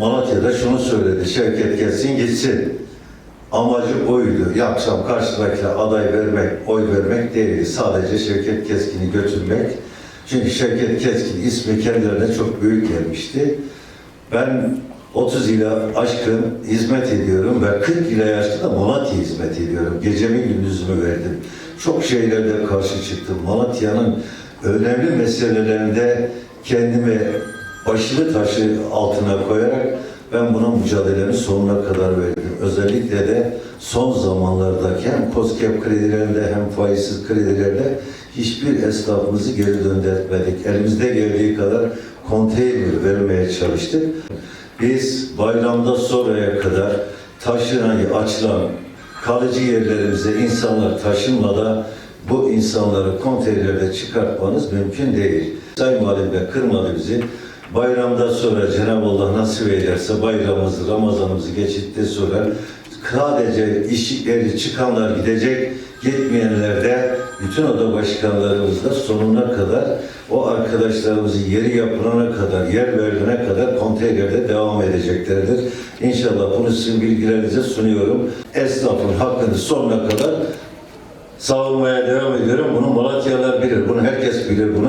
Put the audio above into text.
Malatya'da şunu söyledi. Şevket gelsin gitsin. Amacı oydu. Ya akşam karşıdakine aday vermek, oy vermek değildi. Sadece Şevket Keskin'i götürmek. Çünkü Şevket Keskin ismi kendilerine çok büyük gelmişti. Ben 30 ile aşkın hizmet ediyorum ve 40 ile yaşlı da Malatya hizmet ediyorum. Gecemi gündüzümü verdim. Çok şeylerde karşı çıktım. Malatya'nın önemli meselelerinde kendimi başını taşı altına koyarak ben buna mücadelenin sonuna kadar verdim. Özellikle de son zamanlardaki hem COSGAP kredilerinde hem faizsiz kredilerde hiçbir esnafımızı geri döndürtmedik. Elimizde geldiği kadar konteyner vermeye çalıştık. Biz bayramda sonraya kadar taşınan, açılan kalıcı yerlerimize insanlar taşınmadan bu insanları konteynerde çıkartmanız mümkün değil. Sayın Valim Bey kırmadı bizi. Bayramdan sonra Cenab-ı Allah nasip ederse bayramımızı, Ramazanımızı geçtikten sonra sadece işleri çıkanlar gidecek, gitmeyenler de bütün oda başkanlarımız da sonuna kadar o arkadaşlarımızın yeri yapılana kadar, yer verilene kadar konteynerde devam edeceklerdir. İnşallah bunu sizin bilgilerinize sunuyorum. Esnafın hakkını sonuna kadar savunmaya devam ediyorum. Bunu Malatyalılar bilir. Bunu herkes bilir bunu.